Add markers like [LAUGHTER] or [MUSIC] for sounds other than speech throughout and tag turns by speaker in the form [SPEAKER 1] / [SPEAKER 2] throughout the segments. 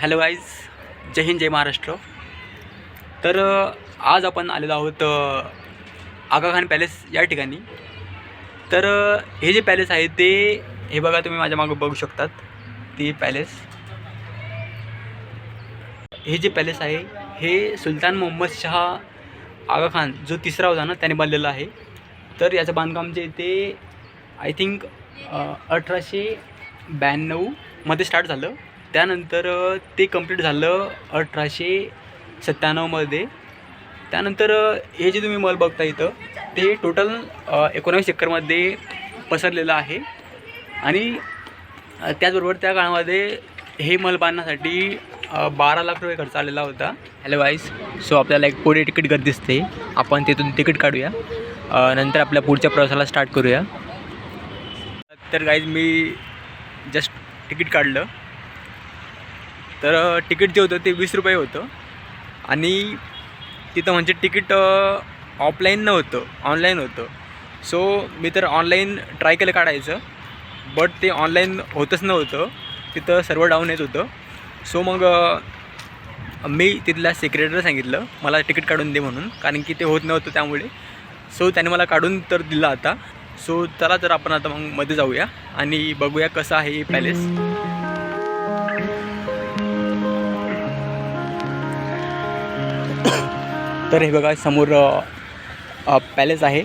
[SPEAKER 1] Hello guys जय हिंद जय महाराष्ट्र. तर आज आपण आलेलो आहोत आगा खान पॅलेस या ठिकाणी. तर हे जे पॅलेस आहे ते हे बघा तुम्ही माझ्या मागं बघू शकतात ते पॅलेस. हे जे पॅलेस आहे हे सुलतान मोहम्मद शहा आगा खान जो तिसरा होता ना त्याने बांधलेलं आहे. तर याचं बांधकाम जे ते आय थिंक अठराशे ब्याण्णवमध्ये स्टार्ट झालं. त्यानंतर ते कंप्लीट झालं अठराशे सत्त्याण्णवमध्ये त्यानंतर हे जे तुम्ही मल बघता इथं ते टोटल एकोणावीस चक्करमध्ये पसरलेलं आहे. आणि त्याचबरोबर त्या काळामध्ये हे मल बांधण्यासाठी बारा लाख रुपये खर्च आलेला होता. हॅलो वाईस सो आपल्याला एक पुढे तिकीट गर्दी दिसते. आपण तिथून तिकीट काढूया. नंतर आपल्या पुढच्या प्रवासाला स्टार्ट करूया. तर गाईज मी जस्ट तिकीट काढलं. तर तिकीट जे होतं ते वीस रुपये होतं. आणि तिथं म्हणजे तिकीट ऑफलाईन नव्हतं ऑनलाईन होतं. सो मी तर ऑनलाईन ट्राय केलं काढायचं बट ते ऑनलाईन होतच नव्हतं. तिथं सर्व डाऊन येत होतं. सो मग मी तिथल्या सेक्रेटरीला सांगितलं मला तिकीट काढून दे म्हणून कारण की ते होत नव्हतं त्यामुळे. सो त्याने मला काढून तर दिलं आता. सो चला तर आपण आता मग मध्ये जाऊया आणि बघूया कसं आहे हे पॅलेस [COUGHS] तर हे बघा समोर पॅलेस आहे.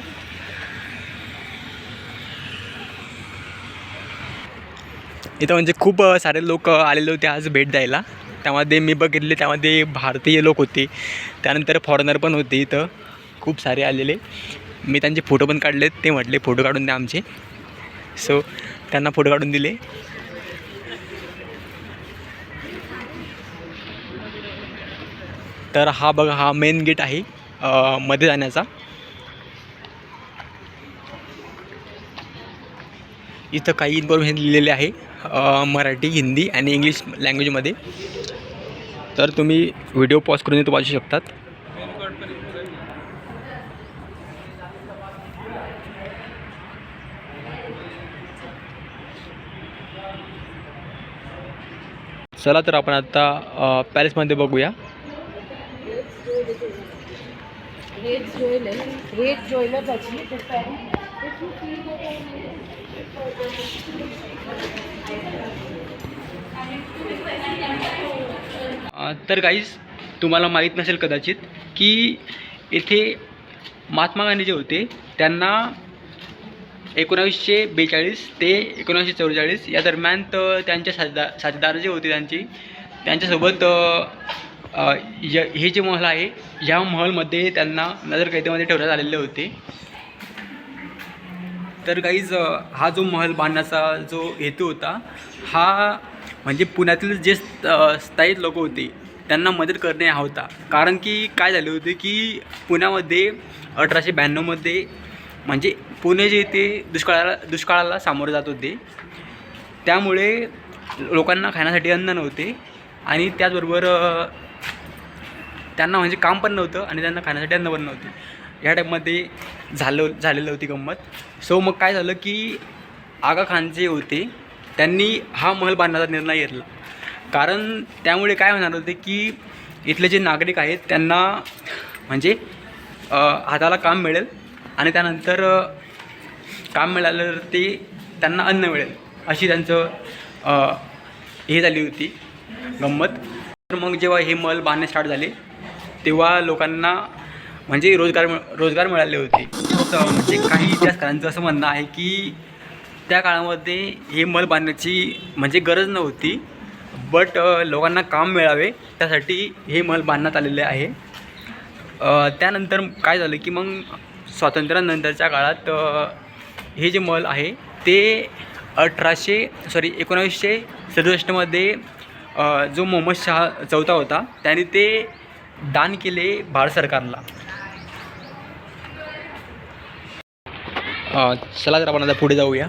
[SPEAKER 1] इथं म्हणजे खूप सारे लोक आलेले होते आज भेट द्यायला. त्यामध्ये मी बघितले त्यामध्ये भारतीय लोक होते. त्यानंतर फॉरेनर पण होते इथं. खूप सारे आलेले. मी त्यांचे फोटो पण काढले ते म्हटले फोटो काढून द्या आमचे. सो त्यांना फोटो काढून दिले. तर हा बघा हा मेन गेट आहे मध्ये जाण्याचा. इथं काही इन्फॉर्मेशन लिहिलेले आहे मराठी हिंदी आणि इंग्लिश लँग्वेजमध्ये तर तुम्ही व्हिडिओ पॉज करून इथं वाचू शकतात. चला तर आपण आता पॅलेसमध्ये बघूया.
[SPEAKER 2] रेड ज्वेलर रेड ज्वेलर बची
[SPEAKER 1] तर काहीच तुम्हाला माहीत नसेल कदाचित की येथे महात्मा गांधी जे होते. त्यांना एकोणावीसशे बेचाळीस ते एकोणावीसशे चौवेचाळीस या दरम्यान तर त्यांचे साथीदार साथीदार जे होते त्यांची त्यांच्यासोबत य हे जे महल आहे ह्या महलमध्ये त्यांना नजरकैदेमध्ये ठेवण्यात आलेले होते. तर काहीच हा जो महल बांधण्याचा जो हेतू होता हा म्हणजे पुण्यातील जे स्त- स्थायिक लोक होते त्यांना मदत करणे हा होता. कारण की काय झाले होते की पुण्यामध्ये अठराशे ब्याण्णवमध्ये म्हणजे पुणे जे ते दुष्काळाला दुष्काळाला सामोरे जात होते. त्यामुळे लोकांना खाण्यासाठी अन्न नव्हते आणि त्याचबरोबर त्यांना म्हणजे काम पण नव्हतं आणि त्यांना खाण्यासाठी अन्न पण नव्हते. ह्या टाईपमध्ये झालं झालेलं होती गंमत. सो मग काय झालं की आगा खान जे होते त्यांनी हा महल बांधण्याचा निर्णय घेतला. कारण त्यामुळे काय होणार होते की इथले जे नागरिक आहेत त्यांना म्हणजे हाताला काम मिळेल आणि त्यानंतर काम मिळालं ते त्यांना अन्न मिळेल अशी त्यांचं हे झाली होती गंमत. तर मग जेव्हा हे मल बांधणे स्टार्ट झाले तेव्हा लोकांना म्हणजे रोजगार रोजगार मिळाले होते. म्हणजे काही इतिहासकारांचं असं म्हणणं आहे की त्या काळामध्ये हे मल बांधण्याची म्हणजे गरज नव्हती बट लोकांना काम मिळावे त्यासाठी हे मल बांधण्यात आलेले आहे. त्यानंतर काय झालं की मग स्वातंत्र्यानंतरच्या काळात हे जे मल आहे ते अठराशे सॉरी एकोणावीसशे सदुसष्टमध्ये जो मोहम्मद शहा चौथा होता त्याने ते दान केले भारत सरकारला. चला तर आपण आता पुढे जाऊया.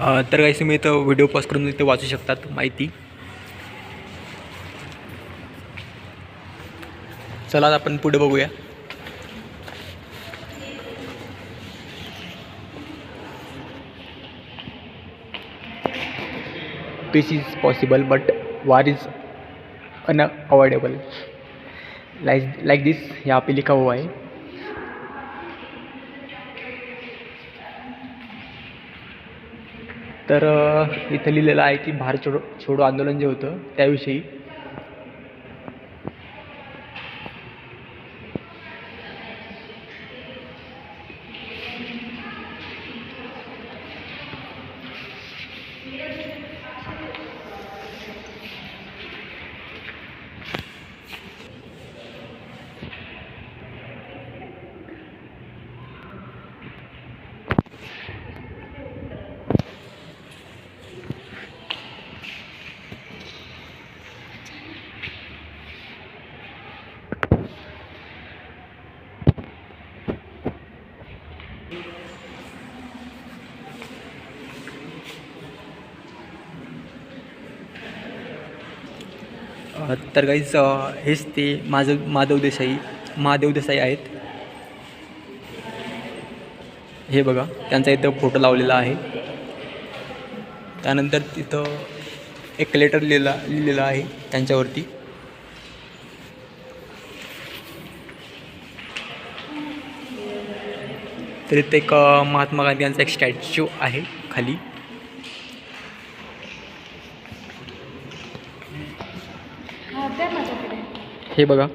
[SPEAKER 1] तर काही तुम्ही इथं व्हिडिओ पॉज करून इथं वाचू शकतात माहिती. चला आपण पुढे बघूया. Peace is possible but war is unavoidable like like this यहाँ पे लिखा हुआ है। तर इथं लिहिलेलं आहे की भारत छोडो छोडो आंदोलन जे होतं त्याविषयी. तर गाईज हेच ते माझं माधव देसाई महादेव देसाई आहेत. हे बघा त्यांचा इथं फोटो लावलेला आहे. त्यानंतर तिथं एक लेटर लिहिला लिहिलेला आहे त्यांच्यावरती. तर इथं एक महात्मा गांधी यांचा एक स्टॅच्यू आहे खाली
[SPEAKER 2] हा द्या माझ्याकडे
[SPEAKER 1] हे बघा.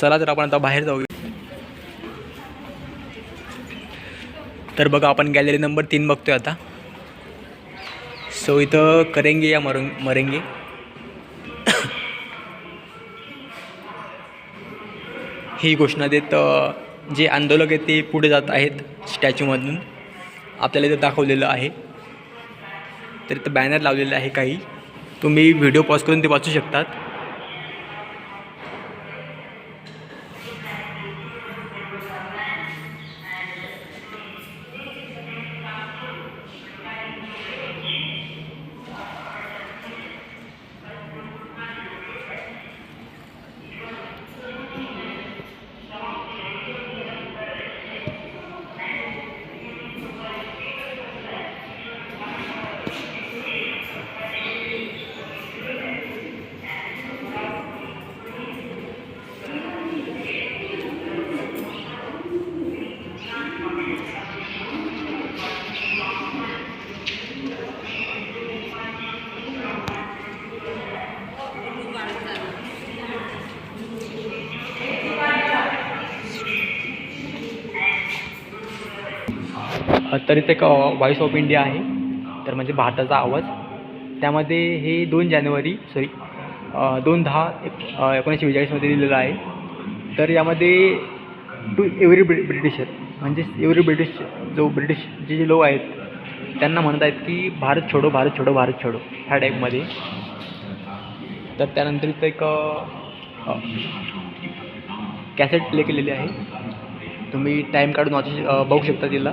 [SPEAKER 1] चला तर आपण आता बाहेर जाऊया तर बघा आपण गॅलरी नंबर तीन बघतोय आता. सो इथं करेंगे या मरंग मरेंगे. ही घोषणा देत जे आंदोलक आहेत ते पुढे जात आहेत स्टॅच्यूमधून. आपल्याला इथं दाखवलेलं आहे. तर इथं बॅनर लावलेलं आहे काही. तुम्ही व्हिडिओ पॉज करून ते वाचू शकतात. तरी ते एक व्हॉईस ऑफ इंडिया आहे. तर म्हणजे भारताचा आवाज. त्यामध्ये हे दोन जानेवारी सॉरी दोन दहा एक एकोणीसशे बेचाळीसमध्ये दिलेलं आहे. तर यामध्ये टू एव्हरी ब्रि ब्रिटिशर म्हणजे एव्हरी ब्रिटिश जो ब्रिटिश जे जे लोक आहेत त्यांना म्हणत आहेत की भारत छोडो भारत छोडो भारत छोडो ह्या टाईपमध्ये तर त्यानंतर इथं एक कॅसेट प्ले केलेली आहे. तुम्ही टाईम काढून वाचू बघू शकता तिला.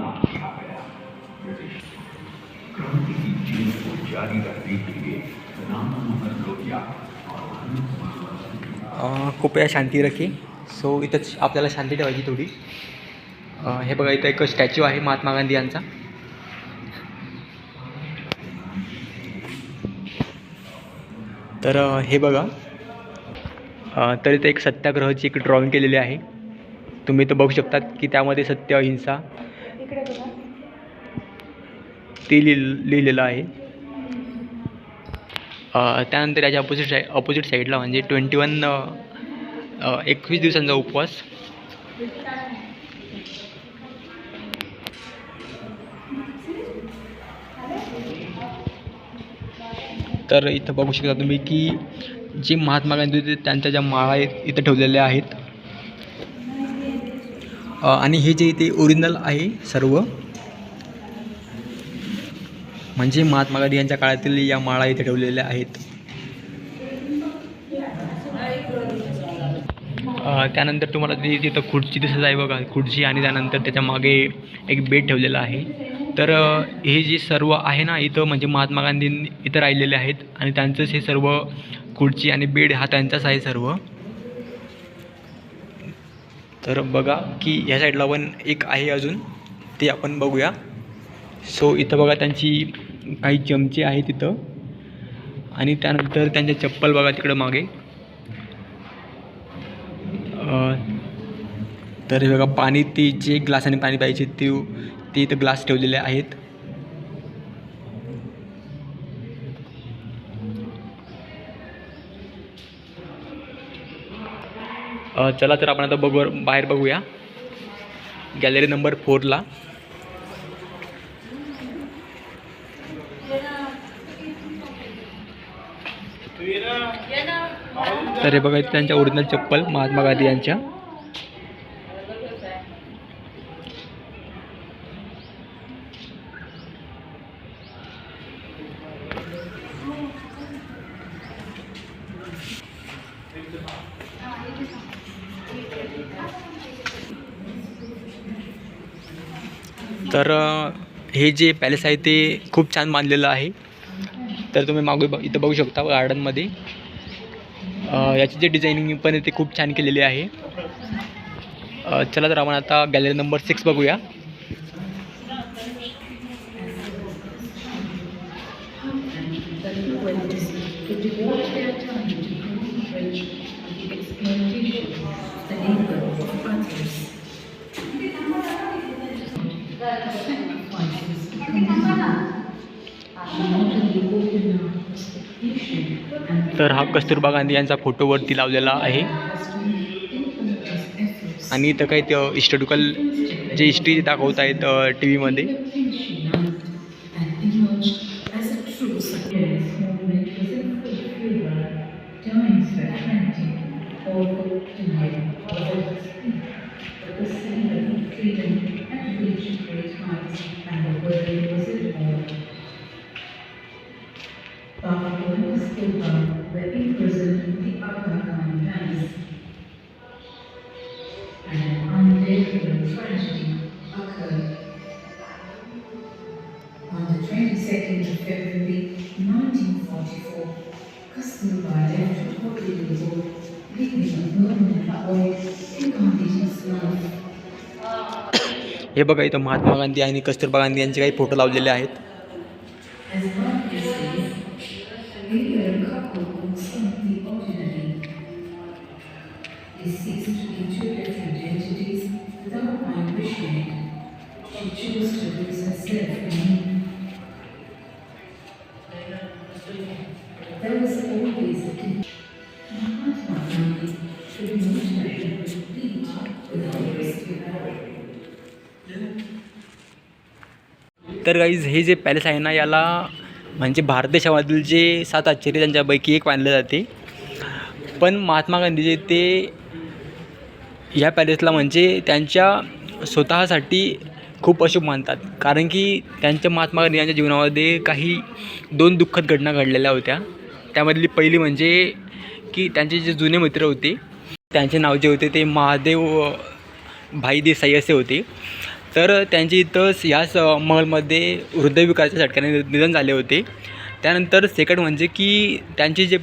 [SPEAKER 1] कृपया शांती रखी. सो इथंच आपल्याला शांती ठेवायची थोडी. हे बघा इथं एक स्टॅच्यू आहे महात्मा गांधी यांचा. तर हे बघा. तर इथे एक सत्याग्रहाची एक ड्रॉइंग केलेली आहे. तुम्ही इथं बघू शकतात की त्यामध्ये सत्य अहिंसा ते लिहि लिहिलेलं आहे. त्यानंतर याच्या अपोजिट साई अपोजिट साईडला म्हणजे ट्वेंटी वन एकवीस दिवसांचा उपवास. तर इथं बघू शकता तुम्ही की जे महात्मा गांधी होते त्यांच्या ज्या माळा आहेत इथं ठेवलेल्या आहेत. आणि हे जे इथे ओरिजिनल आहे सर्व म्हणजे महात्मा गांधी यांच्या काळातील या माळा इथे ठेवलेल्या आहेत. त्यानंतर तुम्हाला ती तिथं खुर्ची दिसत आहे बघा. खुर्ची आणि त्यानंतर त्याच्यामागे एक बेड ठेवलेलं आहे. तर हे जे सर्व आहे ना इथं म्हणजे महात्मा गांधी इथं राहिलेले आहेत आणि त्यांचंच हे सर्व खुर्ची आणि बेड हा त्यांचाच आहे सर्व. तर बघा की ह्या साईडला पण एक आहे अजून. ते आपण बघूया. सो इथं बघा त्यांची काही चमचे आहेत तिथं. आणि त्यानंतर त्यांच्या चप्पल बघा तिकडं मागे. तर हे बघा पाणी ती जे ग्लासाने पाणी पाहिजे ते ते इथं ग्लास ठेवलेले आहेत. चला तर आपण आता बघू बाहेर बघूया. गॅलरी नंबर फोरला तर हे बघा त्यांच्या ओरिजिनल चप्पल महात्मा गांधी यांच्या. तर हे जे पॅलेस आहे ते खूप छान बांधलेलं आहे. तर तुम्ही मागे इथं बघू शकता गार्डनमध्ये याची जे डिझायनिंग पण आहे ते खूप छान केलेली आहे. चला तर आपण आता गॅलरी नंबर सिक्स बघूया. तर हा कस्तुरबा गांधी यांचा फोटो वरती लावलेला आहे. आणि इथं काही ते हिस्टॉरिकल जे हिस्ट्री दाखवत आहेत टी व्हीमध्ये
[SPEAKER 3] 1944, Kasturba left Hospital, leaving a permanent void in conditions life.
[SPEAKER 1] हे बघा इथं महात्मा गांधी आणि कस्तुरबा गांधी यांचे काही फोटो लावलेले आहेत
[SPEAKER 3] There was always a condition. Mahatma Gandhi should not have been without respect.
[SPEAKER 1] तर गाईज हे जे पॅलेस आहे ना याला म्हणजे भारत देशामधील जे सात आश्चर्य त्यांच्यापैकी एक मानले जाते पण महात्मा गांधीजी ते ह्या पॅलेसला म्हणजे त्यांच्या स्वतःसाठी खूप अशुभ मानतात कारण की त्यांच्या महात्मा गांधी यांच्या जीवनामध्ये काही दोन दुःखद घटना घडलेल्या होत्या त्यामधली पहिली म्हणजे की त्यांचे जे जुने मित्र होते त्यांचे नाव जे होते ते महादेव भाई देसाई असे होते. तर त्यांचे इथंच याच महलमध्ये हृदयविकाराच्या झटक्याने निधन झाले होते. त्यानंतर सेकंड म्हणजे की त्यांची जे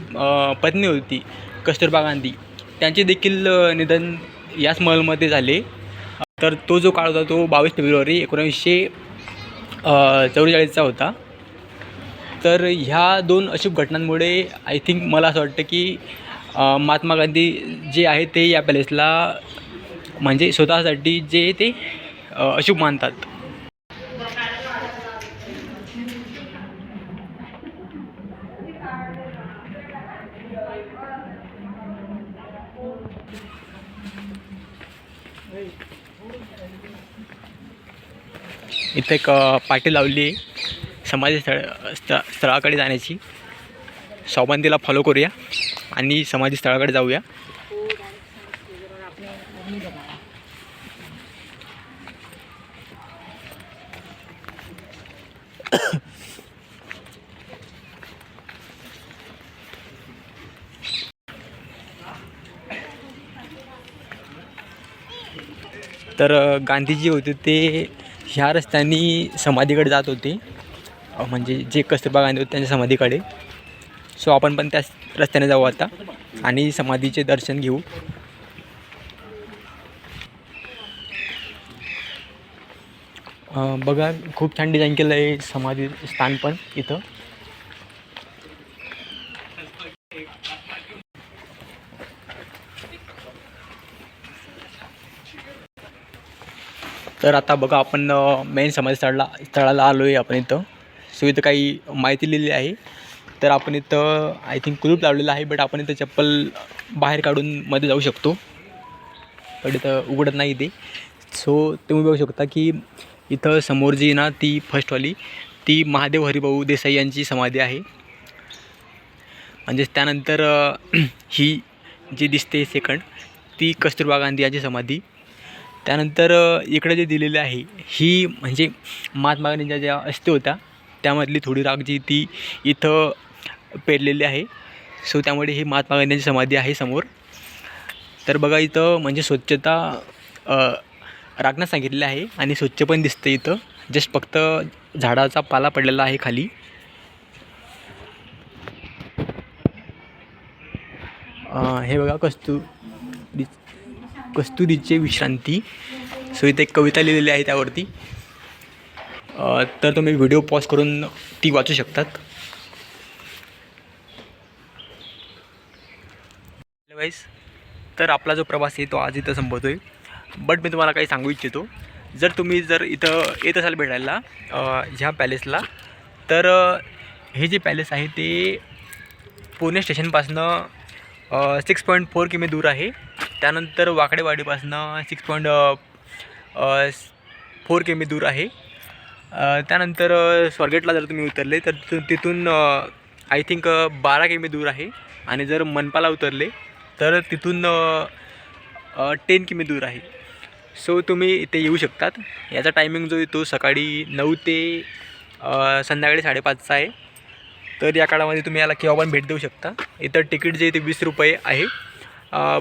[SPEAKER 1] पत्नी होती कस्तुरबा गांधी त्यांचे देखील निधन याच महलमध्ये झाले. तर तो जो काळ होता तो बावीस फेब्रुवारी एकोणीसशे चौवेचाळीसचा होता. तर ह्या दोन अशुभ घटनांमुळे आय थिंक मला असं वाटतं की महात्मा गांधी जे आहे ते या पॅलेसला म्हणजे स्वतःसाठी जे ते अशुभ मानतात. इथे एक पाटी लावली आहे. समाधी स्थळ स्थ स्थळाकडे जाण्याची सौबंदीला फॉलो करूया आणि समाधी स्थळाकडे जाऊया. तर गांधीजी होते ते ह्या रस्त्याने समाधीकडे जात होते. म्हणजे जे कस्तुरबा गांधी होते त्यांच्या समाधीकडे. सो आपण पण त्याच रस्त्याने जाऊ आता आणि समाधीचे दर्शन घेऊ. बघा खूप छान डिझाईन केलं आहे समाधी स्थान पण इथं. तर आता बघा आपण मेन समाधी स्थळाला स्थळाला आलो आहे आपण इथं. सो इथं काही माहिती लिहिली आहे. तर आपण इथं आय थिंक कुलूप लावलेलं आहे बट आपण इथं चप्पल बाहेर काढून मध्ये जाऊ शकतो. बट इथं उघडत नाही ते. सो तुम्ही बघू शकता की इथं समोर जी ना ती फर्स्टवाली ती महादेव हरिभाऊ देसाई यांची समाधी आहे. म्हणजेच त्यानंतर [CLEARS THROAT] ही जी दिसते सेकंड ती कस्तुरबा गांधी यांची समाधी. त्यानंतर इकडे जे दिलेले आहे ही म्हणजे महात्मा गांधींच्या ज्या अस्थी होत्या त्यामधली थोडी राग जी ती इथं पेरलेली आहे. सो त्यामुळे ही महात्मा गांधींची समाधी आहे समोर. तर बघा इथं म्हणजे स्वच्छता अ, राखण्यास सांगितलेली आहे आणि स्वच्छ पण दिसतं इथं. जस्ट फक्त झाडाचा पाला पडलेला आहे खाली. हे बघा कस्तुरी कस्तुरीचे विश्रांती. सो इथे एक कविता लिहिलेली आहे त्यावरती. तर तुम्ही व्हिडिओ पॉज करून ती वाचू शकतात. वाईज तर आपला जो प्रवास आहे तो आज इथं संपवतो आहे बट मी तुम्हाला काही सांगू इच्छितो. जर तुम्ही जर इथं येत असाल भेटायला ह्या पॅलेसला तर हे जे पॅलेस आहे ते पुणे स्टेशनपासनं सिक्स पॉईंट फोर किमी दूर आहे. त्यानंतर वाकडेवाडीपासनं सिक्स पॉईंट फोर किमी दूर आहे. त्यानंतर स्वर्गेटला स्वारगेटला जर तुम्ही उतरले तर तिथून तिथून आय थिंक बारा किमी दूर आहे. आणि जर मनपाला उतरले तर तिथून टेन किमी दूर आहे. सो तुम्ही इथे येऊ शकतात. याचा टायमिंग जो आहे तो सकाळी नऊ ते संध्याकाळी साडेपाचचा आहे. तर या काळामध्ये तुम्ही याला केव्हा पण भेट देऊ शकता. इथं तिकीट जे आहे ते वीस रुपये आहे.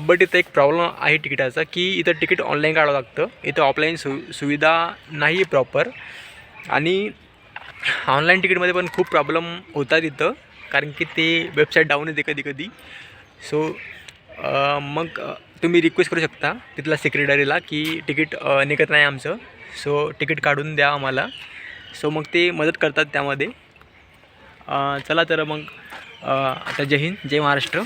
[SPEAKER 1] बट इथं एक प्रॉब्लेम आहे तिकिटाचा की इथं तिकीट ऑनलाईन काढावं लागतं. इथं ऑफलाईन सु सुविधा नाही आहे प्रॉपर आणि ऑनलाईन तिकीटमध्ये पण खूप प्रॉब्लेम होतात इथं कारण की ते वेबसाईट डाऊन येते कधी कधी. सो मग तुम्ही रिक्वेस्ट करू शकता तिथला सेक्रेटरीला की तिकीट निघत नाही आमचं. सो तिकीट काढून द्या आम्हाला. सो मग ते मदत करतात त्यामध्ये. चला तर मग आता जय हिंद जय महाराष्ट्र.